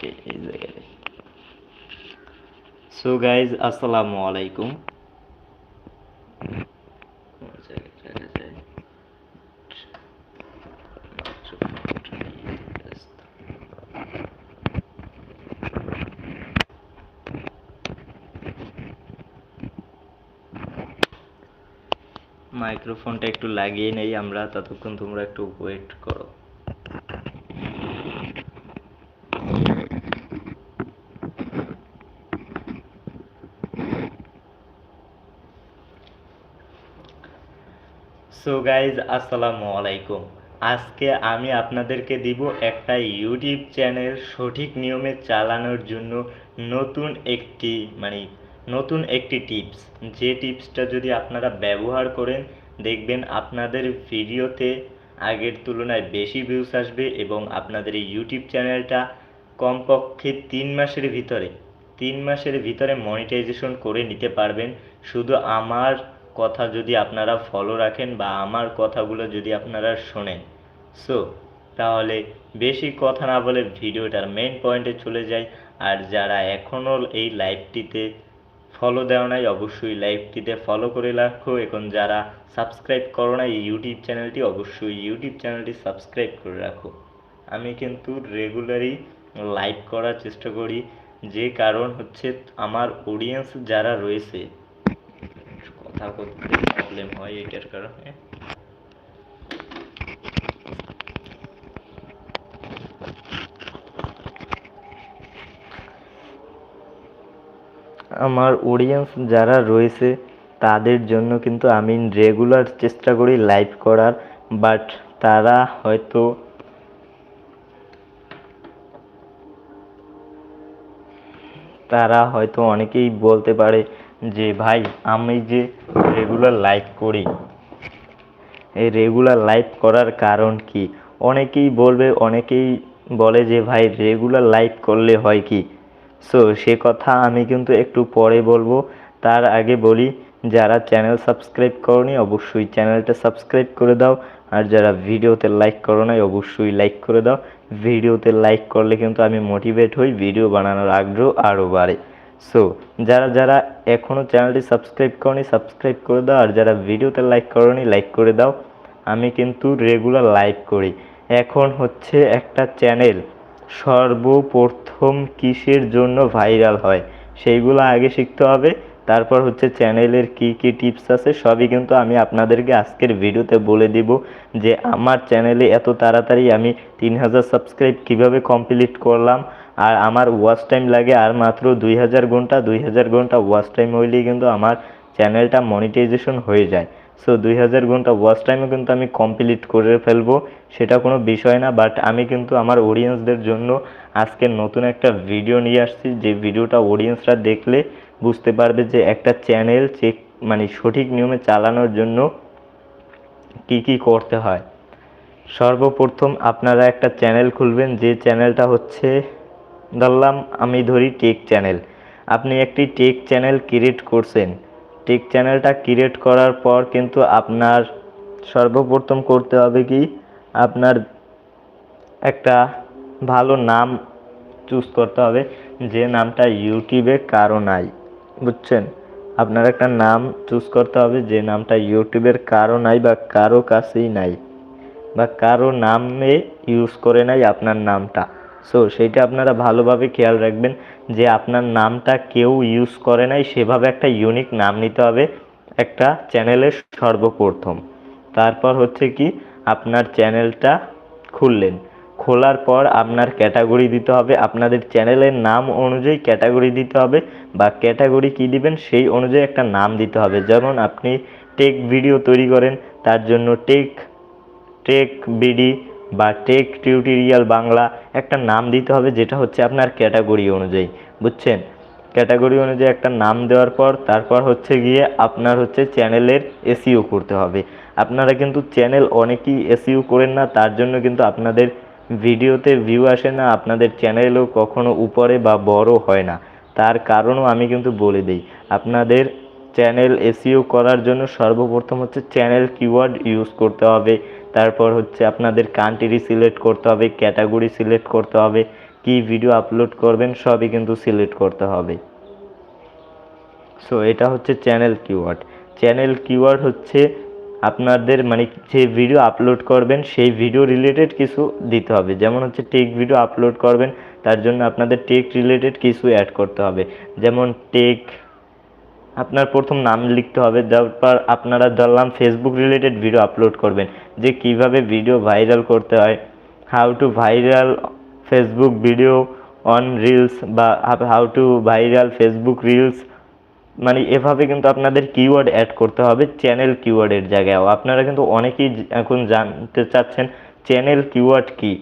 ওকে এই জায়গায় so guys আসসালামু আলাইকুম? মাইক্রোফোনটা একটু লাগিয়ে নেই আমরা, ততক্ষণ তোমরা একটু ওয়েট করো সো গাইজ, আসসালামু আলাইকুম। আজকে আমি আপনাদেরকে দিব একটা ইউটিউব চ্যানেল সঠিক নিয়মে চালানোর জন্য নতুন একটি মানে নতুন একটি টিপস। যে টিপসটা যদি আপনারা ব্যবহার করেন, দেখবেন আপনাদের ভিডিওতে আগের তুলনায় বেশি ভিউস আসবে এবং আপনাদের এই ইউটিউব চ্যানেলটা কমপক্ষে তিন মাসের ভিতরে, তিন মাসের ভিতরে মনিটাইজেশন করে নিতে পারবেন। শুধু আমার কথা যদি আপনারা ফলো রাখেন বা আমার কথাগুলো যদি আপনারা শোনেন। সো তাহলে বেশি কথা না বলে ভিডিওটার মেন পয়েন্টে চলে যাই। আর যারা এখনও এই লাইভটিতে ফলো দেওয়া নাই, অবশ্যই লাইভটিতে ফলো করে রাখো। এখন যারা সাবস্ক্রাইব করো না এই ইউটিউব চ্যানেলটি অবশ্যই ইউটিউব চ্যানেলটি সাবস্ক্রাইব করে রাখো। আমি কিন্তু রেগুলারই লাইভ করার চেষ্টা করি। যে কারণ হচ্ছে, আমার অডিয়েন্স যারা রয়েছে বলতে প্রবলেম হয় এটার কারণে? আমার অডিয়েন্স যারা রয়েছে, তাদের জন্য কিন্তু আমি রেগুলার চেষ্টা করি লাইভ করার বাট তারা হয়তো তারা হয়তো অনেকেই বলতে পারে যে ভাই, আমি যে রেগুলার লাইভ করি, এই রেগুলার লাইভ করার কারণ কি? অনেকেই বলবে, অনেকেই বলে যে ভাই রেগুলার লাইভ করলে হয় কি? সো সে কথা আমি কিন্তু একটু পরে বলব। তার আগে বলি, যারা চ্যানেল সাবস্ক্রাইব করনি, অবশ্যই চ্যানেলটা সাবস্ক্রাইব করে দাও। আর যারা ভিডিওতে লাইক করো নাই, অবশ্যই লাইক করে দাও। ভিডিওতে লাইক করলে কিন্তু আমি মোটিভেট হই ভিডিও বানানোর আগ্রহ আরও বাড়ে। সো যারা যারা এখনও চ্যানেলটি সাবস্ক্রাইব করনি সাবস্ক্রাইব করে দাও। আর যারা ভিডিওতে লাইক করনি লাইক করে দাও। আমি কিন্তু রেগুলার লাইভ করি। এখন হচ্ছে একটা চ্যানেল সর্বপ্রথম কিসের জন্য ভাইরাল হয়? সেইগুলো আগে শিখতে হবে। তারপর হচ্ছে চ্যানেলের কি কি টিপস আছে, সবই কিন্তু আমি আপনাদেরকে আজকের ভিডিওতে বলে দিব যে আমার চ্যানেলে এত তাড়াতাড়ি আমি তিন হাজার সাবস্ক্রাইব কীভাবে কমপ্লিট করলাম। আর আমার ওয়াচ টাইম লাগে আর মাত্র দুই হাজার ঘণ্টা, দুই হাজার ঘণ্টা ওয়াচ টাইম হইলেই কিন্তু আমার চ্যানেলটা মনিটাইজেশন হয়ে যায়। সো দুই হাজার ঘণ্টা ওয়াচ টাইমও কিন্তু আমি কমপ্লিট করে ফেলব, সেটা কোনো বিষয় না বাট আমি কিন্তু আমার অডিয়েন্সদের জন্য আজকে নতুন একটা ভিডিও নিয়ে আসছি। যে ভিডিওটা অডিয়েন্সরা দেখলে বুঝতে পারবে যে একটা চ্যানেল চেক মানে সঠিক নিয়মে চালানোর জন্য কি কি করতে হয়। সর্বপ্রথম আপনারা একটা চ্যানেল খুলবেন, যে চ্যানেলটা হচ্ছে ধরলাম আমি ধরি টেক চ্যানেল। আপনি একটি টেক চ্যানেল ক্রিয়েট করছেন। টেক চ্যানেলটা ক্রিয়েট করার পর কিন্তু আপনার সর্বপ্রথম করতে হবে কি? আপনার একটা ভালো নাম চুজ করতে হবে। যে নামটা ইউটিউবে কারও নাই, বুঝছেন? আপনার একটা নাম চুজ করতে হবে যে নামটা ইউটিউবের কারও নাই বা কারও কাছেই নাই, বা কারও নামে ইউজ করে নাই আপনার নামটা। সো সেইটা আপনারা ভালোভাবে খেয়াল রাখবেন যে আপনার নামটা কেউ ইউজ করে নাই, সেভাবে একটা ইউনিক নাম নিতে হবে, একটা চ্যানেলের সর্বপ্রথম। তারপর হচ্ছে কি, আপনার চ্যানেলটা খুললেন। খোলার পর আপনার ক্যাটাগরি দিতে হবে, আপনাদের চ্যানেলের নাম অনুযায়ী ক্যাটাগরি দিতে হবে, বা ক্যাটাগরি কি দিবেন সেই অনুযায়ী একটা নাম দিতে হবে। যেমন আপনি টেক ভিডিও তৈরি করেন, তার জন্য টেক টেক বিডি বা টেক টিউটোরিয়াল বাংলা একটা নাম দিতে হবে যেটা হচ্ছে আপনার ক্যাটাগরি অনুযায়ী, বুঝছেন? ক্যাটাগরি অনুযায়ী একটা নাম দেওয়ার পর তারপর হচ্ছে গিয়ে আপনার হচ্ছে চ্যানেলের এসইও করতে হবে। আপনারা কিন্তু চ্যানেল অনেকেই এসইও করেন না, তার জন্য কিন্তু আপনাদের ভিডিওতে ভিউ আসে না, আপনাদের চ্যানেলও কখনো উপরে বা বড় হয় না। তার কারণও আমি কিন্তু বলে দিই, আপনাদের চ্যানেল এসইও করার জন্য সর্বপ্রথম হচ্ছে চ্যানেল কিওয়ার্ড ইউজ করতে হবে। তারপর হচ্ছে আপনাদের কান্ট্রি সিলেক্ট করতে হবে ক্যাটাগরি সিলেক্ট করতে হবে, কি ভিডিও আপলোড করবেন সবই কিন্তু সিলেক্ট করতে হবে। সো এটা হচ্ছে চ্যানেল কিওয়ার্ড চ্যানেল কিওয়ার্ড হচ্ছে আপনাদের মানে যে ভিডিও আপলোড করবেন, সেই ভিডিও রিলেটেড কিছু দিতে হবে। যেমন হচ্ছে টেক ভিডিও আপলোড করবেন, তার জন্য আপনাদের টেক রিলেটেড কিছু অ্যাড করতে হবে। যেমন টেক আপনার প্রথম নাম লিখতে হবে, তারপর আপনারা ধরলাম ফেসবুক রিলেটেড ভিডিও আপলোড করবেন, যে কীভাবে ভিডিও ভাইরাল করতে হয় how to viral Facebook video on reels বা how to viral Facebook reels মানে এভাবে কিন্তু আপনাদের কিওয়ার্ড অ্যাড করতে হবে চ্যানেল কিওয়ার্ডের জায়গায়। আপনারা কিন্তু অনেকেই এখন জানতে চাচ্ছেন চ্যানেল কিওয়ার্ড কি?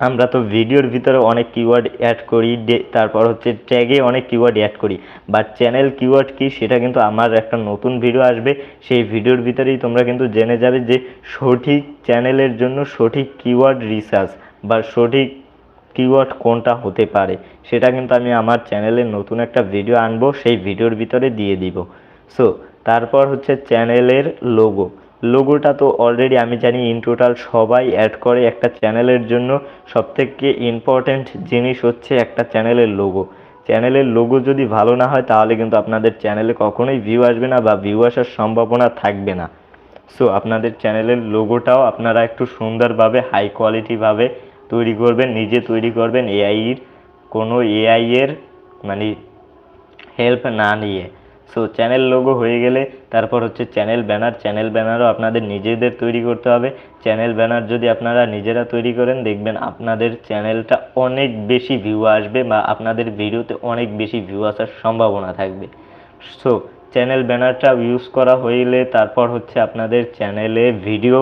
আমরা তো ভিডিওর ভিতরে অনেক কিওয়ার্ড অ্যাড করি তারপর হচ্ছে ট্যাগে অনেক কিওয়ার্ড অ্যাড করি। বাট চ্যানেল কিওয়ার্ড কি, সেটা কিন্তু আমার একটা নতুন ভিডিও আসবে। সেই ভিডিওর ভিতরেই তোমরা কিন্তু জেনে যাবে যে সঠিক চ্যানেলের জন্য সঠিক কিওয়ার্ড রিসার্চ বা সঠিক কিওয়ার্ড কোনটা হতে পারে, সেটা কিন্তু আমি আমার চ্যানেলে নতুন একটা ভিডিও আনব, সেই ভিডিওর ভিতরে দিয়ে দিব। সো তারপর হচ্ছে চ্যানেলের লোগো লোগোটা তো অলরেডি আমি জানি ইন টোটাল সবাই অ্যাড করে একটা চ্যানেলের জন্য। সবথেকে ইম্পর্ট্যান্ট জিনিস হচ্ছে একটা চ্যানেলের লোগো চ্যানেলের লোগো যদি ভালো না হয়, তাহলে কিন্তু আপনাদের চ্যানেলে কখনোই ভিউ আসবে না বা ভিউ আসার সম্ভাবনা থাকবে না। সো আপনাদের চ্যানেলের লোগোটাও আপনারা একটু সুন্দরভাবে হাই কোয়ালিটিভাবে তৈরি করবেন, নিজে তৈরি করবেন এআইয়ের কোনো এআইয়ের মানে হেল্প না নিয়ে। সো চ্যানেল লোগো হয়ে গেলে তারপর হচ্ছে চ্যানেল ব্যানার চ্যানেল ব্যানারও আপনাদের নিজেদের তৈরি করতে হবে। চ্যানেল ব্যানার যদি আপনারা নিজেরা তৈরি করেন, দেখবেন আপনাদের চ্যানেলটা অনেক বেশি ভিউ আসবে বা আপনাদের ভিডিওতে অনেক বেশি ভিউ আসার সম্ভাবনা থাকবে। সো চ্যানেল ব্যানারটা ইউজ করা হইলে তারপর হচ্ছে আপনাদের চ্যানেলে ভিডিও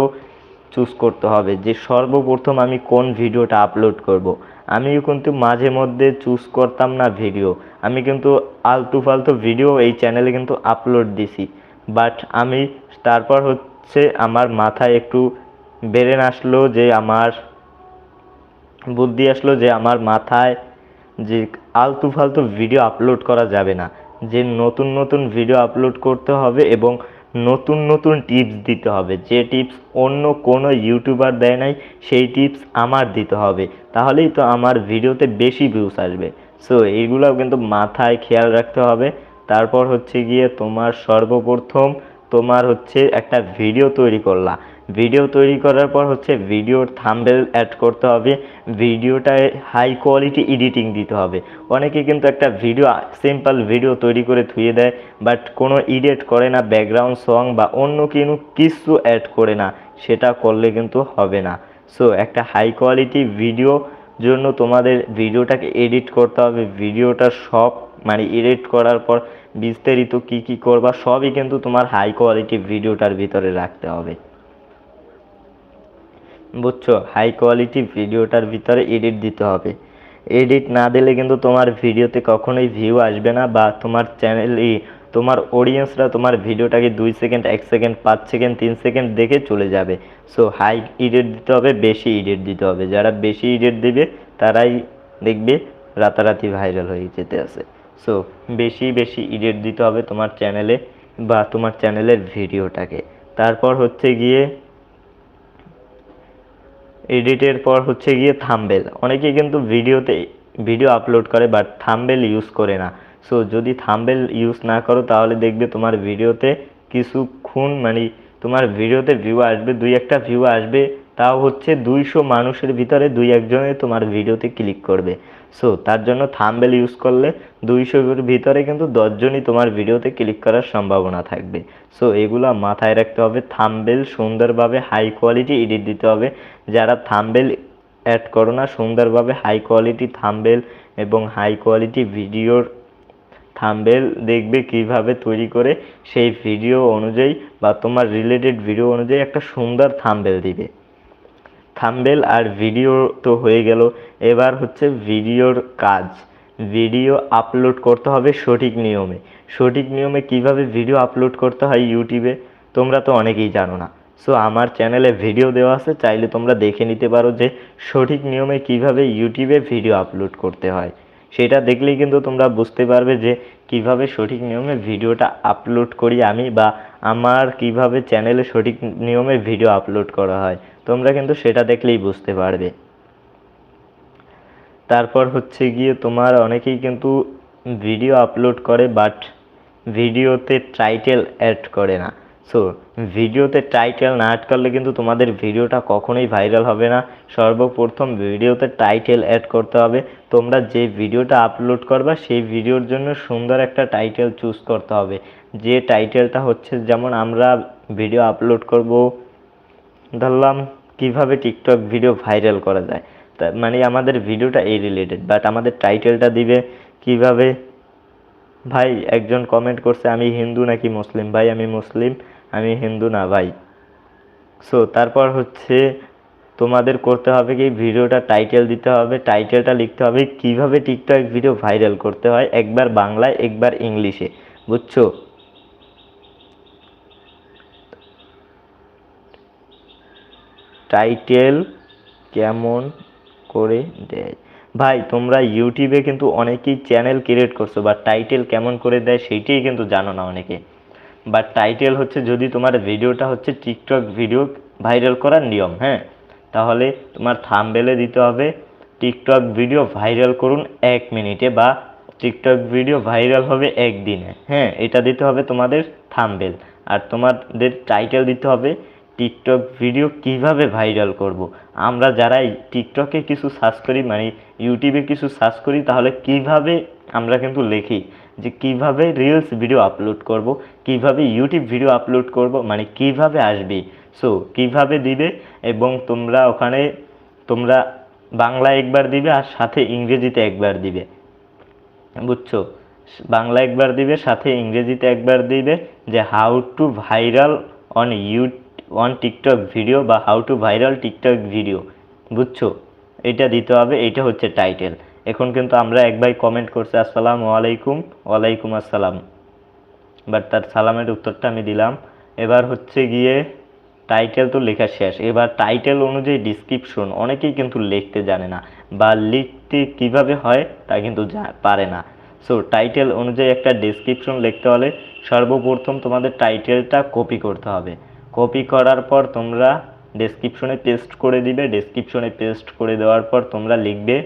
চুজ করতে হবে। যে সর্বপ্রথম আমি কোন ভিডিওটা আপলোড করব। আমিও কিন্তু মাঝে মধ্যে চুজ করতাম না ভিডিও আমি কিন্তু আলতু ফালতু ভিডিও এই চ্যানেলে কিন্তু আপলোড দিছি। বাট আমি তারপর হচ্ছে আমার মাথায় একটু বেরেন আসলো যে আমার, বুদ্ধি আসলো যে আমার মাথায় যে আলতু ফালতু ভিডিও আপলোড করা যাবে না। যে নতুন নতুন ভিডিও আপলোড করতে হবে এবং নতুন নতুন টিপস দিতে হবে। যে টিপস অন্য কোনো ইউটিউবার দেয় নাই, সেই টিপস আমার দিতে হবে। তাহলেই তো আমার ভিডিওতে বেশি ভিউস আসবে। সো এইগুলো কিন্তু মাথায় খেয়াল রাখতে হবে। তারপর হচ্ছে গিয়ে তোমার সর্বপ্রথম তোমার হচ্ছে একটা ভিডিও তৈরি করলা। ভিডিও তৈরি করার পর হচ্ছে ভিডিওর থাম্বেল অ্যাড করতে হবে। ভিডিওটায় হাই কোয়ালিটি এডিটিং দিতে হবে। অনেকে কিন্তু একটা ভিডিও সিম্পল ভিডিও তৈরি করে থুয়ে দেয় বাট কোনো এডিট করে না ব্যাকগ্রাউন্ড সং বা অন্য কোনো কিছু অ্যাড করে না, সেটা করলে কিন্তু হবে না। সো একটা হাই কোয়ালিটি ভিডিও জন্য তোমাদের ভিডিওটাকে এডিট করতে হবে। ভিডিওটা সব মানে এডিট করার পর বিস্তারিত কি কি করবা, সবই কিন্তু তোমার হাই কোয়ালিটি ভিডিওটার ভিতরে রাখতে হবে। বুঝছ? হাই কোয়ালিটি ভিডিওটার ভিতরে এডিট দিতে হবে। এডিট না দিলে কিন্তু তোমার ভিডিওতে কখনোই ভিউ আসবে না বা তোমার চ্যানেল তোমার অডিয়েন্সরা তোমার ভিডিওটাকে দুই সেকেন্ড এক সেকেন্ড পাঁচ সেকেন্ড তিন সেকেন্ড দেখে চলে যাবে। সো হাই এডিট দিতে হবে, বেশি এডিট দিতে হবে। যারা বেশি এডিট দেবে, তারাই দেখবে রাতারাতি ভাইরাল হয়ে যেতে আছে। সো বেশি বেশি এডিট দিতে হবে তোমার চ্যানেলে বা তোমার চ্যানেলের ভিডিওটাকে। তারপর হচ্ছে গিয়ে এডিটের পর হচ্ছে গিয়ে থামবেল অনেকে কিন্তু ভিডিওতে ভিডিও আপলোড করে বাট থামবেল ইউজ করে না। সো যদি থামবেল ইউজ না করো, তাহলে দেখবে তোমার ভিডিওতে কিছুক্ষণ মানে তোমার ভিডিওতে ভিউ আসবে, দুই একটা ভিউ আসবে। তাও হচ্ছে দুইশো মানুষের ভিতরে দুই একজনে তোমার ভিডিওতে ক্লিক করবে। সো তার জন্য থাম্বেল ইউজ করলে দুইশোর ভিতরে কিন্তু দশজনই তোমার ভিডিওতে ক্লিক করার সম্ভাবনা থাকবে। সো এগুলো মাথায় রাখতে হবে। থাম্বেল সুন্দরভাবে হাই কোয়ালিটি এডিট দিতে হবে। যারা থাম্বেল অ্যাড করো না, সুন্দরভাবে হাই কোয়ালিটি থাম্বেল এবং হাই কোয়ালিটি ভিডিওর থাম্বেল দেখবে কীভাবে তৈরি করে সেই ভিডিও অনুযায়ী বা তোমার রিলেটেড ভিডিও অনুযায়ী একটা সুন্দর থাম্বেল দিবে। থাম্বেল আর ভিডিও তো হয়ে গেল। এবার হচ্ছে ভিডিওর কাজ। ভিডিও আপলোড করতে হবে সঠিক নিয়মে। সঠিক নিয়মে কীভাবে ভিডিও আপলোড করতে হয় ইউটিউবে, তোমরা তো অনেকেই জানো না। সো আমার চ্যানেলে ভিডিও দেওয়া আছে, চাইলে তোমরা দেখে নিতে পারো যে সঠিক নিয়মে কীভাবে ইউটিউবে ভিডিও আপলোড করতে হয়। সেটা দেখলেই কিন্তু তোমরা বুঝতে পারবে যে কীভাবে সঠিক নিয়মে ভিডিওটা আপলোড করি আমি বা আমার কীভাবে চ্যানেলে সঠিক নিয়মে ভিডিও আপলোড করা হয়। তোমরা কিন্তু সেটা দেখলেই বুঝতে পারবে। তারপর হচ্ছে গিয়ে তোমার অনেকেই কিন্তু ভিডিও আপলোড করে বাট ভিডিওতে টাইটেল অ্যাড করে না। সো ভিডিওতে টাইটেল না অ্যাড করলে কিন্তু তোমাদের ভিডিওটা কখনোই ভাইরাল হবে না। সর্বপ্রথম ভিডিওতে টাইটেল অ্যাড করতে হবে। তোমরা যে ভিডিওটা আপলোড করবা, সেই ভিডিওর জন্য সুন্দর একটা টাইটেল চুজ করতে হবে। যে টাইটেলটা হচ্ছে, যেমন আমরা ভিডিও আপলোড করব ধরলাম কীভাবে টিকটক ভিডিও ভাইরাল করা যায়। তা মানে আমাদের ভিডিওটা এই রিলেটেড বাট আমাদের টাইটেলটা দিবে কীভাবে? ভাই, একজন কমেন্ট করছে, আমি হিন্দু নাকি মুসলিম? ভাই, আমি মুসলিম, আমি হিন্দু না, ভাই। সো তারপর হচ্ছে তোমাদের করতে হবে কি? ভিডিওটা টাইটেল দিতে হবে টাইটেলটা লিখতে হবে কীভাবে টিকটক ভিডিও ভাইরাল করতে হয়? একবার বাংলায়, একবার ইংলিশে বুঝছ? টাইটেল কেমন করে দেয়? ভাই, তোমরা ইউটিউবে কিন্তু অনেকেই চ্যানেল ক্রিয়েট করছ, বা টাইটেল কেমন করে দেয় সেইটাই কিন্তু জানো না অনেকে। বা টাইটেল হচ্ছে যদি তোমার ভিডিওটা হচ্ছে টিকটক ভিডিও ভাইরাল করার নিয়ম হ্যাঁ? তাহলে তোমার থামবেলে দিতে হবে টিকটক ভিডিও ভাইরাল করুন এক মিনিটে, বা টিকটক ভিডিও ভাইরাল হবে একদিনে হ্যাঁ? এটা দিতে হবে তোমাদের থামবেল আর তোমাদের টাইটেল দিতে হবে টিকটক ভিডিও কীভাবে ভাইরাল করব। আমরা যারা এই টিকটকে কিছু সার্চ করি মানে ইউটিউবে কিছু সার্চ করি, তাহলে কীভাবে আমরা কিন্তু লিখি যে কীভাবে রিলস ভিডিও আপলোড করব, কীভাবে ইউটিউব ভিডিও আপলোড করব মানে কীভাবে আসবে? সো কীভাবে দিবে? এবং তোমরা ওখানে, তোমরা বাংলা একবার দিবে আর সাথে ইংরেজিতে একবার দিবে। বুঝছ? বাংলা একবার দিবে, সাথে ইংরেজিতে একবার দিবে যে how to viral on you on TikTok video বা how to viral TikTok video বুঝছ? এটা দিতে হবে, এটা হচ্ছে টাইটেল এখন কিন্তু আমরা এক ভাই কমেন্ট করছে, আসসালামু আলাইকুম, ওয়ালাইকুম আসসালাম। বাট তার সালামের উত্তরটা আমি দিলাম। এবার হচ্ছে গিয়ে টাইটেল তো লেখা শেষ। এবার টাইটেল অনুযায়ী ডিসক্রিপশন অনেকেই কিন্তু লিখতে জানে না বা লিখতে কীভাবে হয় তা কিন্তু পারে না। সো টাইটেল অনুযায়ী একটা ডিসক্রিপশন লিখতে হলে সর্বপ্রথম তোমাদের টাইটেলটা কপি করতে হবে। কপি করার পর তোমরা ডেসক্রিপশনে পেস্ট করে দিবে। ডেসক্রিপশনে পেস্ট করে দেওয়ার পর তোমরা লিখবে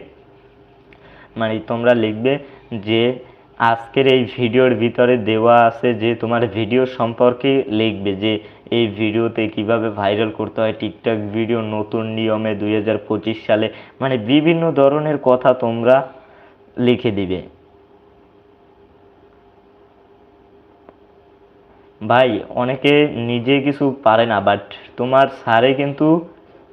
মানে তোমরা লিখবে যে আজকের এই ভিডিওর ভিতরে দেওয়া আছে যে তোমার ভিডিও সম্পর্কে লিখবে যে এই ভিডিওতে কীভাবে ভাইরাল করতে হয়। টিকটক ভিডিও নতুন নিয়মে দু হাজার পঁচিশ সালে মানে বিভিন্ন ধরনের কথা তোমরা লিখে দিবে। ভাই, অনেকে নিজে কিছু পারে না বাট তোমার স্যারে কিন্তু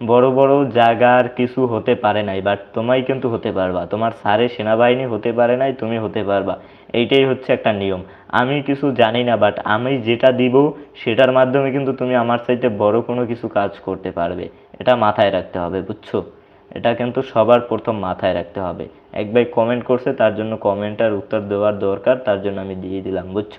বড় বড় জায়গার কিছু হতে পারে নাই বাট তোমাই কিন্তু হতে পারবা। তোমার স্যারে সেনাবাহিনী হতে পারে নাই, তুমি হতে পারবা। এইটাই হচ্ছে একটা নিয়ম। আমি কিছু জানি না বাট আমি যেটা দিব, সেটার মাধ্যমে কিন্তু তুমি আমার চাইতে বড় কোনো কিছু কাজ করতে পারবে। এটা মাথায় রাখতে হবে, বুঝছ? এটা কিন্তু সবার প্রথম মাথায় রাখতে হবে। এক ভাই কমেন্ট করছে, তার জন্য কমেন্টার উত্তর দেওয়ার দরকার, তার জন্য আমি দিয়ে দিলাম, বুঝছ?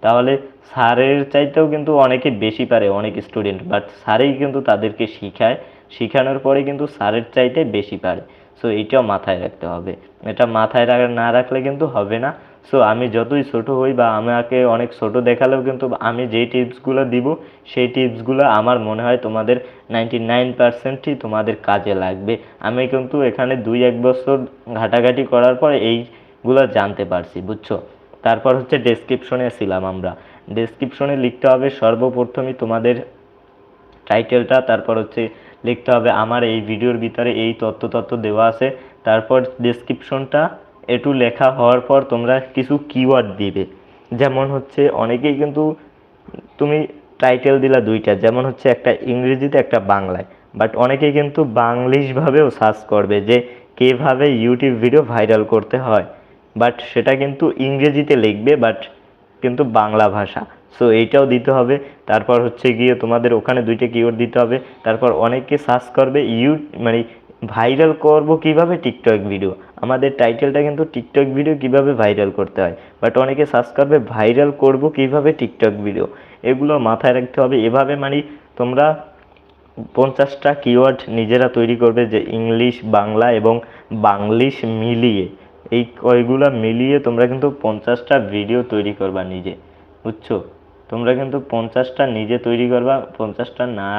তাহলে স্যারের চাইতেও কিন্তু অনেকে বেশি পারে, অনেক স্টুডেন্ট বাট স্যারেই কিন্তু তাদেরকে শিখায়। শেখানোর পরে কিন্তু স্যারের চাইতে বেশি পারে। সো এইটাও মাথায় রাখতে হবে। এটা মাথায় রাখ- না রাখলে কিন্তু হবে না। সো আমি যতই ছোট হই বা আমাকে অনেক ছোট দেখালেও কিন্তু আমি যেই টিপসগুলো দিব, সেই টিপসগুলো আমার মনে হয় তোমাদের নাইনটি নাইন পার্সেন্টই তোমাদের কাজে লাগবে। আমি কিন্তু এখানে দুই এক বছর ঘাটাঘাটি করার পর এইগুলো জানতে পারছি, বুঝছ? তারপর হচ্ছে ডেসক্রিপশনে ছিলাম আমরা। ডেসক্রিপশনে লিখতে হবে, সর্বপ্রথমই তোমাদের টাইটেলটা তারপর হচ্ছে লিখতে হবে, আমার এই ভিডিওর ভিতরে এই তথ্য তথ্য দেওয়া আছে। তারপর ডেসক্রিপশনটা একটু লেখা হওয়ার পর তোমরা কিছু কিওয়ার্ড দিবে। যেমন হচ্ছে, অনেকেই কিন্তু তুমি টাইটেল দিলা দুইটা, যেমন হচ্ছে একটা ইংরেজিতে, একটা বাংলায়। বাট অনেকেই কিন্তু বাংলিশভাবেও সার্চ করবে যে, কীভাবে ইউটিউব ভিডিও ভাইরাল করতে হয়। বাট সেটা কিন্তু ইংরেজিতে লিখবে বাট কিন্তু বাংলা ভাষা। সো এইটাও দিতে হবে। তারপর হচ্ছে গিয়ে তোমাদের ওখানে দুইটা কিওয়ার্ড দিতে হবে। তারপর অনেকে সার্চ করবে, ইউ মানে ভাইরাল করব কীভাবে টিকটক ভিডিও আমাদের টাইটেলটা কিন্তু টিকটক ভিডিও কীভাবে ভাইরাল করতে হয়। বাট অনেকে সার্চ করবে ভাইরাল করব কীভাবে টিকটক ভিডিও এগুলো মাথায় রাখতে হবে। এভাবে মানে তোমরা পঞ্চাশটা কিওয়ার্ড নিজেরা তৈরি করবে যে ইংলিশ, বাংলা এবং বাংলিশ মিলিয়ে। এই কয়গুলা মিলিয়ে তোমরা কিন্তু পঞ্চাশটা ভিডিও তৈরি করবা নিজে, বুঝছ? তোমরা কিন্তু পঞ্চাশটা নিজে তৈরি করবা, পঞ্চাশটা না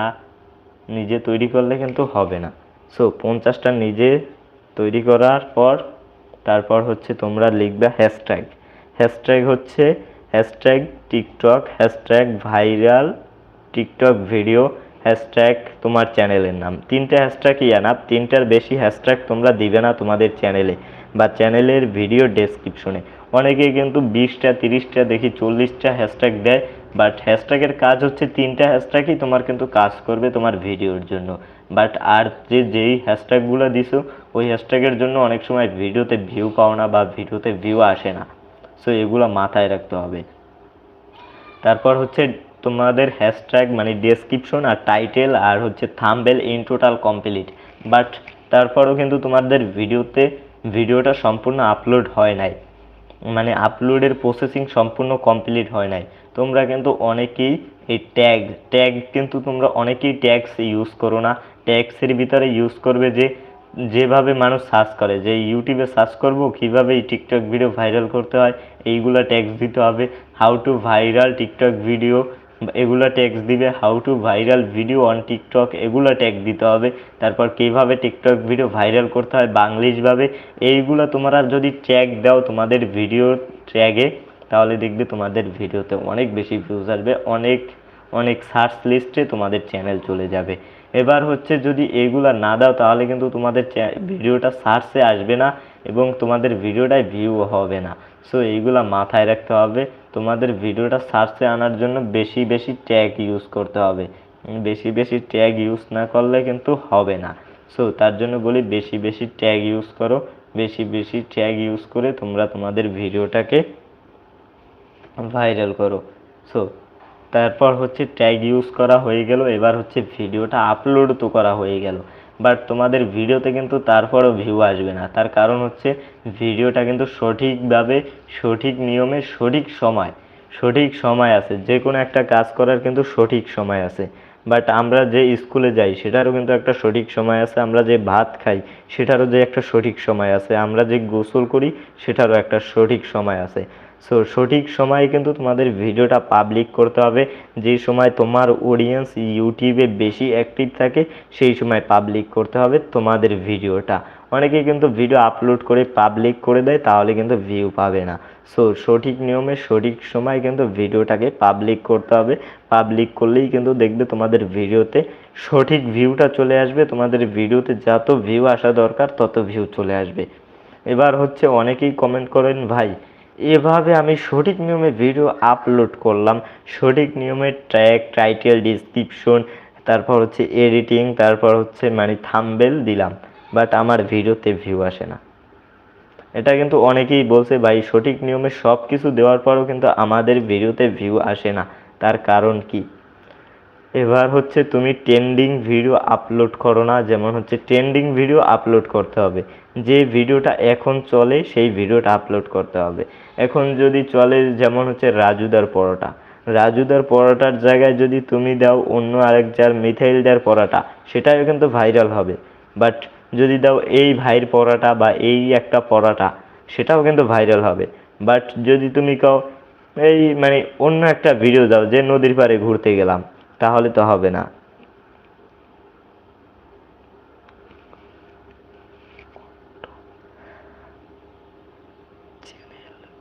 নিজে তৈরি করলে কিন্তু হবে না। সো পঞ্চাশটা নিজে তৈরি করার পর, তারপর হচ্ছে তোমরা লিখবে হ্যাশট্যাগ হ্যাশট্যাগ হচ্ছে hashtag TikTok hashtag viral TikTok video hashtag তোমার চ্যানেলের নাম। তিনটে হ্যাশট্যাগই আনাপ, তিনটার বেশি হ্যাশট্যাগ তোমরা দিবে না তোমাদের চ্যানেলে বা চ্যানেলের ভিডিও ডেসক্রিপশনে অনেকে কিন্তু বিশটা, তিরিশটা, দেখি চল্লিশটা হ্যাশট্যাগ দেয় বাট হ্যাশট্যাগের কাজ হচ্ছে তিনটা হ্যাশট্যাগই তোমার কিন্তু কাজ করবে তোমার ভিডিওর জন্য। বাট আর যে, যেই হ্যাশট্যাগুলো দিছো, ওই হ্যাশট্যাগের জন্য অনেক সময় ভিডিওতে ভিউ পাও না বা ভিডিওতে ভিউ আসে না। সো এগুলো মাথায় রাখতে হবে। তারপর হচ্ছে তোমাদের হ্যাশট্যাগ মানে ডেসক্রিপশন আর টাইটেল আর হচ্ছে thumbnail in total complete but তারপরও কিন্তু তোমাদের ভিডিওতে ভিডিওটা সম্পূর্ণ আপলোড হয় নাই। মানে আপলোডের প্রসেসিং সম্পূর্ণ কমপ্লিট হয় নাই। তোমরা কিন্তু অনেকেই এই ট্যাগ ট্যাগ কিন্তু তোমরা অনেকেই ট্যাগস ইউজ করো না। ট্যাগসের ভিতরে ইউজ করবে যে, যেভাবে মানুষ সার্চ করে, যে ইউটিউবে সার্চ করব কীভাবে এই টিকটক ভিডিও ভাইরাল করতে হয়, এইগুলা ট্যাগস দিতে হবে। How to viral TikTok video এগুলা ট্যাগস দিবে how to viral video on TikTok এগুলা ট্যাগ দিতে হবে। তারপর কীভাবে টিকটক ভিডিও ভাইরাল করতে হয় বাংলিশভাবে এইগুলো তোমরা যদি ট্যাগ দাও তোমাদের ভিডিও ট্যাগে তাহলে দেখবে তোমাদের ভিডিওতে অনেক বেশি ভিউজ আসবে, অনেক অনেক সার্চ লিস্টে তোমাদের চ্যানেল চলে যাবে। এবার হচ্ছে যদি এগুলা না দাও, তাহলে কিন্তু তোমাদের ভিডিওটা সার্চে আসবে না এবং তোমাদের ভিডিওটায় ভিউ হবে না। সো এইগুলা মাথায় রাখতে হবে। তোমাদের ভিডিওটা সার্চে আনার জন্য বেশি বেশি ট্যাগ ইউজ করতে হবে। বেশি বেশি ট্যাগ ইউজ না করলে কিন্তু হবে না। সো তার জন্য বলি বেশি বেশি ট্যাগ ইউজ করো। বেশি বেশি ট্যাগ ইউজ করে তোমরা তোমাদের ভিডিওটাকে ভাইরাল করো। সো তারপর হচ্ছে ট্যাগ ইউজ করা হয়ে গেল। এবার হচ্ছে ভিডিওটা আপলোড তো করা হয়ে গেল। বাট তোমাদের ভিডিওতে কিন্তু তারপরও ভিউ আসবে না। তার কারণ হচ্ছে ভিডিওটা কিন্তু সঠিকভাবে, সঠিক নিয়মে, সঠিক সময় সঠিক সময় আছে। যে কোনো একটা কাজ করার কিন্তু সঠিক সময় আছে। বাট আমরা যে স্কুলে যাই, সেটারও কিন্তু একটা সঠিক সময় আছে। আমরা যে ভাত খাই, সেটারও যে একটা সঠিক সময় আছে। আমরা যে গোসল করি, সেটারও একটা সঠিক সময় আছে। সো সঠিক সময়ে কিন্তু তোমাদের ভিডিওটা পাবলিক করতে হবে। যে সময় তোমার অডিয়েন্স ইউটিউবে বেশি অ্যাক্টিভ থাকে, সেই সময় পাবলিক করতে হবে তোমাদের ভিডিওটা। অনেকে কিন্তু ভিডিও আপলোড করে পাবলিক করে দেয়, তাহলে কিন্তু ভিউ পাবে না। সো সঠিক নিয়মে সঠিক সময় কিন্তু ভিডিওটাকে পাবলিক করতে হবে। পাবলিক করলেই কিন্তু দেখবে তোমাদের ভিডিওতে সঠিক ভিউটা চলে আসবে। তোমাদের ভিডিওতে যত ভিউ আসা দরকার, তত ভিউ চলে আসবে। এবার হচ্ছে অনেকেই কমেন্ট করেন, ভাই এভাবে আমি সঠিক নিয়মে ভিডিও আপলোড করলাম। সঠিক নিয়মে ট্র্যাক টাইটেল ডিসক্রিপশন তারপর হচ্ছে এডিটিং তারপর হচ্ছে মানে থাম্বেল দিলাম। বাট আমার ভিডিওতে ভিউ আসে না। এটা কিন্তু অনেকেই বলছে, ভাই, সঠিক নিয়মে সব কিছু দেওয়ার পরও কিন্তু আমাদের ভিডিওতে ভিউ আসে না। তার কারণ কি? এবার হচ্ছে তুমি ট্রেন্ডিং ভিডিও আপলোড করো না, যেমন হচ্ছে ট্রেন্ডিং ভিডিও আপলোড করতে হবে। যে ভিডিওটা এখন চলে, সেই ভিডিওটা আপলোড করতে হবে। এখন যদি চলে, যেমন হচ্ছে রাজুদার পরোটা। রাজুদার পরোটার জায়গায় যদি তুমি দাও অন্য আরেক যার মিথাইল দেওয়ার পরোটা, সেটাও কিন্তু ভাইরাল হবে। বাট যদি দাও এই ভাইয়ের পরোটা বা এই একটা পরোটা, সেটাও কিন্তু ভাইরাল হবে। বাট যদি তুমি কাও, এই মানে অন্য একটা ভিডিও দাও যে নদীর পাড়ে ঘুরতে গেলাম, তাহলে তো হবে না।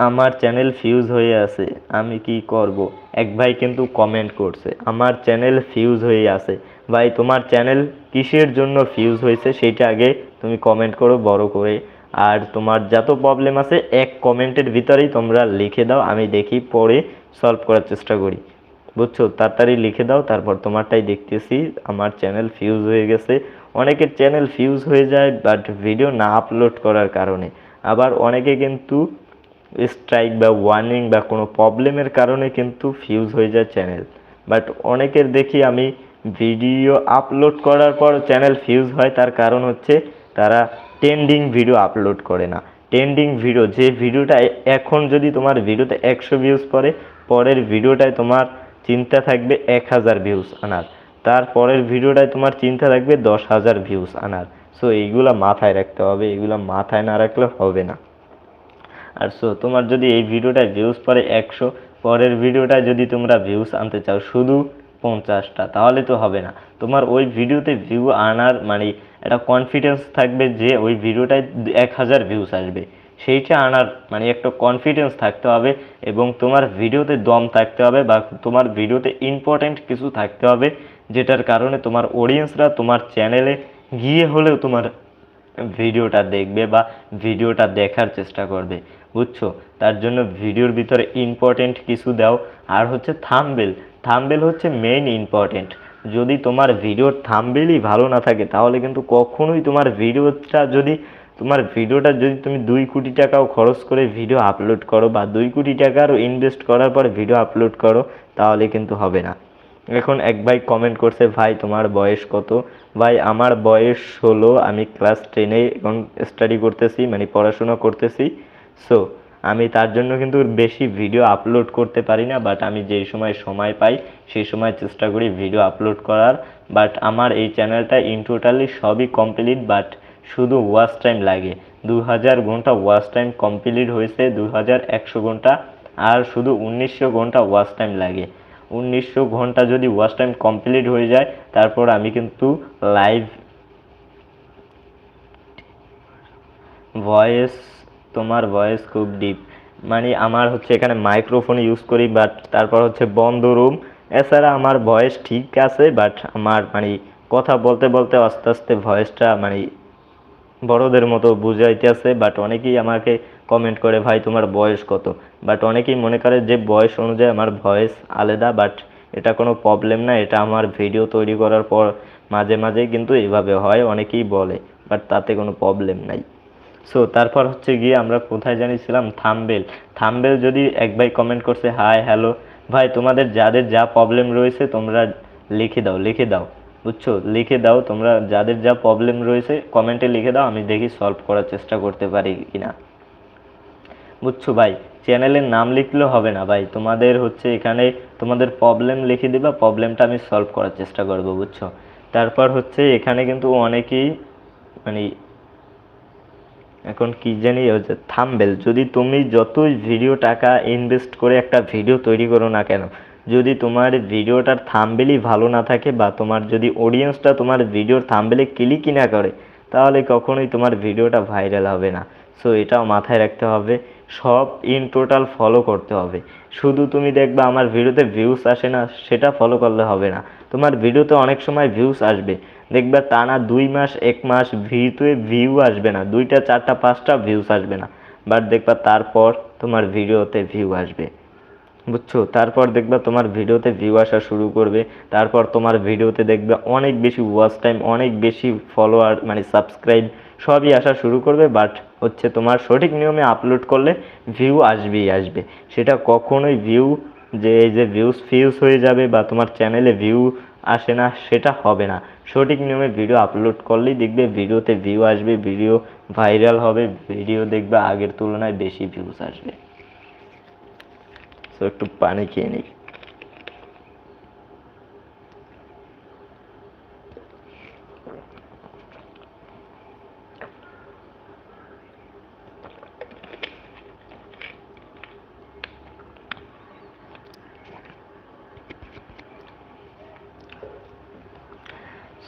আমার চ্যানেল ফিউজ হয়ে আছে, আমি কি করব? এক ভাই কিন্তু কমেন্ট করছে, আমার চ্যানেল ফিউজ হয়ে আছে। ভাই, তোমার চ্যানেল কিসের জন্য ফিউজ হয়েছে সেইটা আগে তুমি কমেন্ট করো বড় করে। আর তোমার যত প্রবলেম আছে, এক কমেন্টের ভিতরেই তোমরা লিখে দাও, আমি দেখি পরে সলভ করার চেষ্টা করি। বুঝছ? তাড়াতাড়ি লিখে দাও, তারপর তোমারটাই দেখতেছি, আমার চ্যানেল ফিউজ হয়ে গেছে। অনেকের চ্যানেল ফিউজ হয়ে যায় বাট ভিডিও না আপলোড করার কারণে। আবার অনেকে কিন্তু স্ট্রাইক বা ওয়ার্নিং বা কোনো প্রবলেমের কারণে কিন্তু ফিউজ হয়ে যায় চ্যানেল বাট অনেকের দেখি আমি ভিডিও আপলোড করার পর চ্যানেল ফিউজ হয়, তার কারণ হচ্ছে তারা ট্রেন্ডিং ভিডিও আপলোড করে না। ট্রেন্ডিং ভিডিও যে ভিডিওটা এখন যদি তোমার ভিডিওতে একশো ভিউজ পড়ে, পরের ভিডিওটায় তোমার চিন্তা থাকবে এক হাজার ভিউজ আনার। তারপরের ভিডিওটায় তোমার চিন্তা থাকবে দশ হাজার ভিউজ আনার। সো এইগুলা মাথায় রাখতে হবে এগুলো মাথায় না রাখলে হবে না। আর সো তোমার যদি এই ভিডিওটায় ভিউজ পরে একশো, পরের ভিডিওটায় যদি তোমরা ভিউজ আনতে চাও শুধু পঞ্চাশটা, তাহলে তো হবে না। তোমার ওই ভিডিওতে ভিউ আনার মানে একটা কনফিডেন্স থাকবে যে ওই ভিডিওটায় এক হাজার ভিউস আসবে। সেইটা আনার মানে একটা কনফিডেন্স থাকতে হবে এবং তোমার ভিডিওতে দম থাকতে হবে বা তোমার ভিডিওতে ইম্পর্ট্যান্ট কিছু থাকতে হবে, যেটার কারণে তোমার অডিয়েন্সরা তোমার চ্যানেলে গিয়ে হলেও তোমার ভিডিওটা দেখবে বা ভিডিওটা দেখার চেষ্টা করবে, বুঝছ? তার জন্য ভিডিওর ভিতরে ইম্পর্টেন্ট কিছু দাও। আর হচ্ছে থাম্বেল থাম্বেল হচ্ছে মেইন ইম্পর্টেন্ট যদি তোমার ভিডিওর থাম্বেলই ভালো না থাকে, তাহলে কিন্তু কখনোই তোমার ভিডিওটা যদি, তোমার ভিডিওটা যদি তুমি দুই কোটি টাকাও খরচ করে ভিডিও আপলোড করো বা দুই কোটি টাকারও ইনভেস্ট করার পর ভিডিও আপলোড করো, তাহলে কিন্তু হবে না। এখন এক ভাই কমেন্ট করছে, ভাই, তোমার বয়স কত? ভাই, আমার বয়স হলো আমি ক্লাস টেনে এখন স্টাডি করতেছি মানে পড়াশোনা করতেছি। সো আমি তার জন্য কিন্তু বেশি ভিডিও আপলোড করতে পারি না বাট আমি যেই সময় সময় পাই, সেই সময় চেষ্টা করি ভিডিও আপলোড করার। বাট আমার এই চ্যানেলটা ইন টোটালি সবই কমপ্লিট বাট শুধু ওয়াচ টাইম লাগে। দু হাজার ঘণ্টা ওয়াচ টাইম কমপ্লিট হয়েছে দু হাজার একশো ঘণ্টা, আর শুধু উনিশশো ঘণ্টা ওয়াচ টাইম লাগে। উনিশশো ঘণ্টা যদি ওয়াচ টাইম কমপ্লিট হয়ে যায়, তারপর আমি কিন্তু লাইভ ভয়েস তোমার ভয়েস খুব ডিপ মানে আমার হচ্ছে এখানে মাইক্রোফোন ইউজ করি বাট তারপর হচ্ছে বন্ধ রুম এছাড়া আমার ভয়েস ঠিক আছে বাট আমার মানে কথা বলতে বলতে আস্তে আস্তে ভয়েসটা মানে বড়দের মতো বুঝাইতেছে বাট অনেকেই আমাকে কমেন্ট করে, ভাই, তোমার বয়স কত? বাট অনেকেই মনে করে যে বয়স অনুযায়ী আমার ভয়েস আলাদা বাট এটা কোনো প্রবলেম না। এটা আমার ভিডিও তৈরি করার পর মাঝে মাঝে কিন্তু এইভাবে হয়, অনেকেই বলে বাট তাতে কোনো প্রবলেম নাই। সো তারপর হচ্ছে গিয়ে আমরা কোথায় জানিয়েছিলাম? থাম্বেল। থাম্বেল যদি এক ভাই কমেন্ট করছে হাই হ্যালো ভাই, তোমাদের যাদের যা প্রবলেম রয়েছে, তোমরা লিখে দাও লিখে দাও। বুঝছ? লিখে দাও, তোমরা যাদের যা প্রবলেম রয়েছে কমেন্টে লিখে দাও, আমি দেখি সলভ করার চেষ্টা করতে পারি কিনা। বুঝছ ভাই? চ্যানেলের নাম লিখলেও হবে না ভাই। তোমাদের হচ্ছে এখানে তোমাদের প্রবলেম লিখে দিবা প্রবলেমটা আমি সলভ করার চেষ্টা করব, বুঝছ? তারপর হচ্ছে এখানে কিন্তু অনেকেই মানে এখন কি জানি হচ্ছে থাম্বেল। যদি তুমি যতই ভিডিও টাকা ইনভেস্ট করে একটা ভিডিও তৈরি করো না কেন, যদি তোমার ভিডিওটার থাম্বেলই ভালো না থাকে বা তোমার যদি অডিয়েন্সটা তোমার ভিডিওর থাম্বেলে ক্লিকই না করে, তাহলে কখনোই তোমার ভিডিওটা ভাইরাল হবে না। সো এটাও মাথায় রাখতে হবে। সব ইন টোটাল ফলো করতে হবে। শুধু তুমি দেখবে আমার ভিডিওতে ভিউস আসে না, সেটা ফলো করলে হবে না। তোমার ভিডিওতে অনেক সময় ভিউস আসবে। দেখবা টানা দুই মাস, এক মাস ভিডিওতে ভিউ আসবে না। দুইটা, চারটা, পাঁচটা ভিউস আসবে না। বাট দেখবা তারপর তোমার ভিডিওতে ভিউ আসবে। বুঝছ? তারপর দেখবা তোমার ভিডিওতে ভিউ আসা শুরু করবে। তারপর তোমার ভিডিওতে দেখবে অনেক বেশি ওয়াচ টাইম অনেক বেশি ফলোয়ার মানে সাবস্ক্রাইব সবই আসা শুরু করবে বাট হচ্ছে তোমার সঠিক নিয়মে আপলোড করলে ভিউ আসবেই আসবে। সেটা কখনোই ভিউ যে এই যে ভিউস ফিউজ হয়ে যাবে বা তোমার চ্যানেলে ভিউ আসে না, সেটা হবে না। সঠিক নিয়মে ভিডিও আপলোড করলেই দেখবে ভিডিওতে ভিউ আসবে ভিডিও ভাইরাল হবে ভিডিও দেখবে আগের তুলনায় বেশি ভিউজ আসবে। তো একটু পানি খেয়ে নিই।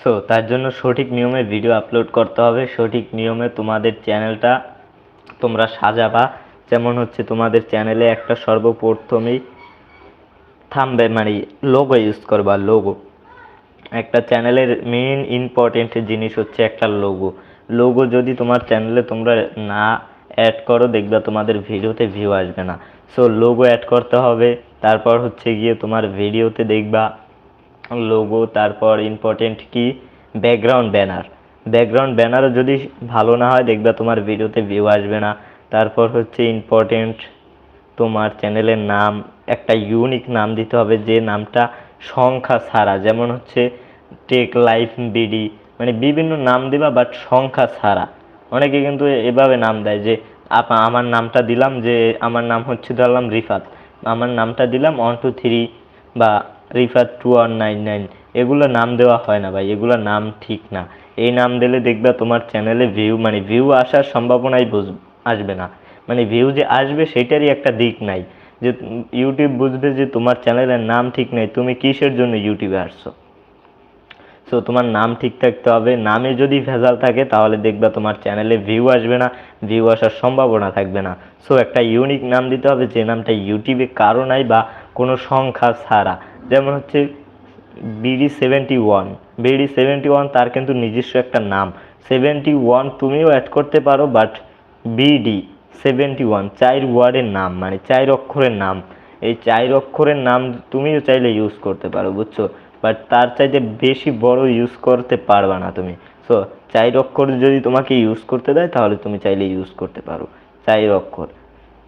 সো তার জন্য সঠিক নিয়মে ভিডিও আপলোড করতে হবে। সঠিক নিয়মে তোমাদের চ্যানেলটা তোমরা সাজাবা। যেমন হচ্ছে তোমাদের চ্যানেলে একটা সর্বপ্রথমেই থামবে মানে লোগো ইউজ করবা লোগো একটা চ্যানেলের মেইন ইম্পর্টেন্ট জিনিস হচ্ছে একটা লোগো লোগো যদি তোমার চ্যানেলে তোমরা না অ্যাড করো, দেখবে তোমাদের ভিডিওতে ভিউ আসবে না। সো লোগো অ্যাড করতে হবে। তারপর হচ্ছে গিয়ে তোমার ভিডিওতে দেখবা লোগো তারপর ইম্পর্টেন্ট কি? ব্যাকগ্রাউন্ড ব্যানার ব্যাকগ্রাউন্ড ব্যানারও যদি ভালো না হয়, দেখবে তোমার ভিডিওতে ভিউ আসবে না। তারপর হচ্ছে ইম্পর্টেন্ট তোমার চ্যানেলের নাম, একটা ইউনিক নাম দিতে হবে যে নামটা সংখ্যা ছাড়া। যেমন হচ্ছে টেক লাইফ বিডি মানে বিভিন্ন নাম দিবা বাট সংখ্যা ছাড়া। অনেকে কিন্তু এভাবে নাম দেয় যে, আপা- আমার নামটা দিলাম যে, আমার নাম হচ্ছে ধরলাম রিফাত। আমার নামটা দিলাম ওয়ান টু থ্রি বা Rifat two one nine nine. এগুলো নাম দেওয়া হয় না ভাই, এগুলো নাম ঠিক না। এই নাম দিলে দেখবে তোমার চ্যানেলে ভিউ মানে ভিউ আসার সম্ভাবনাই বুঝ, আসবে না। মানে ভিউ যে আসবে সেটারই একটা দিক নাই। যে ইউটিউব বুঝবে যে তোমার চ্যানেলের নাম ঠিক নেই, তুমি কিসের জন্য ইউটিউবে আসছো? সো তোমার নাম ঠিক থাকতে হবে। নামে যদি ভেজাল থাকে, তাহলে দেখবা তোমার চ্যানেলে ভিউ আসবে না ভিউ আসার সম্ভাবনা থাকবে না। সো একটা ইউনিক নাম দিতে হবে, যে নামটা ইউটিউবে কারও নাই বা কোনো সংখ্যা ছাড়া। যেমন হচ্ছে BD seventy one. BD seventy one তার কিন্তু নিজস্ব একটা নাম। সেভেন্টি ওয়ান তুমিও অ্যাড করতে পারো বাট বিডি সেভেন্টি ওয়ান, চার ওয়ার্ডের নাম মানে চার অক্ষরের নাম। এই চার অক্ষরের নাম তুমিও চাইলে ইউজ করতে পারো, বুঝছ? বাট তার চাইতে বেশি বড় ইউজ করতে পারবা না তুমি। সো চার অক্ষর যদি তোমাকে ইউজ করতে দেয়, তাহলে তুমি চাইলে ইউজ করতে পারো। চার অক্ষর।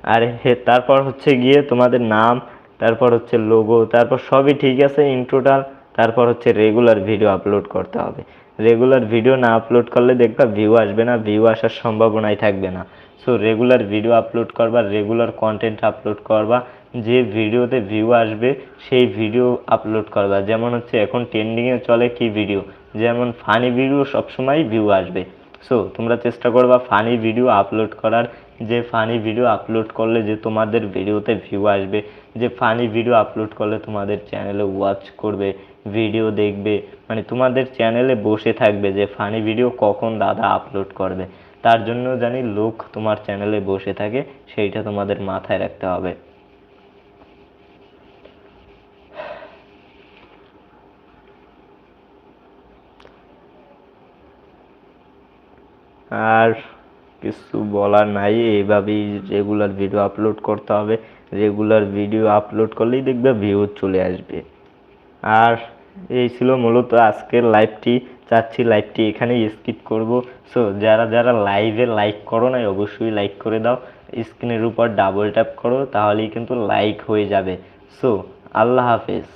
আর হে, তারপর হচ্ছে গিয়ে তোমাদের নাম তারপর হচ্ছে লোগো তারপর সবই ঠিক আছে ইন টোটাল তারপর হচ্ছে রেগুলার ভিডিও আপলোড করতে হবে। রেগুলার ভিডিও না আপলোড করলে দেখবা ভিউ আসবে না ভিউ আসার সম্ভাবনাই থাকবে না। সো রেগুলার ভিডিও আপলোড করবা রেগুলার কন্টেন্ট আপলোড করবা, যে ভিডিওতে ভিউ আসবে, সেই ভিডিও আপলোড করবা। যেমন হচ্ছে এখন ট্রেন্ডিংয়ে চলে কি ভিডিও যেমন ফানি ভিডিও সবসময় ভিউ আসবে। সো তোমরা চেষ্টা করবা ফানি ভিডিও আপলোড করার যে ফানি ভিডিও আপলোড করলে যে তোমাদের ভিডিওতে ভিউ আসবে, যে ফানি ভিডিও আপলোড করলে তোমাদের চ্যানেলে ওয়াচ করবে ভিডিও দেখবে মানে তোমাদের চ্যানেলে বসে থাকবে যে ফানি ভিডিও কখন দাদা আপলোড করবে। তার জন্য জানি লোক তোমার চ্যানেলে বসে থাকে, সেইটা তোমাদের মাথায় রাখতে হবে। আর কিছু বলার নাই। এইভাবেই রেগুলার ভিডিও আপলোড করতে হবে। রেগুলার ভিডিও আপলোড করলেই দেখবে ভিউ চলে আসবে। আর এই ছিল মূলত আজকের লাইভটি চাচ্ছি লাইভটি এখানেই স্কিপ করব। সো যারা যারা লাইভে লাইক করো নাই, অবশ্যই লাইক করে দাও। স্ক্রিনের উপর ডাবল ট্যাপ করো, তাহলেই কিন্তু লাইক হয়ে যাবে। সো আল্লাহ হাফেজ।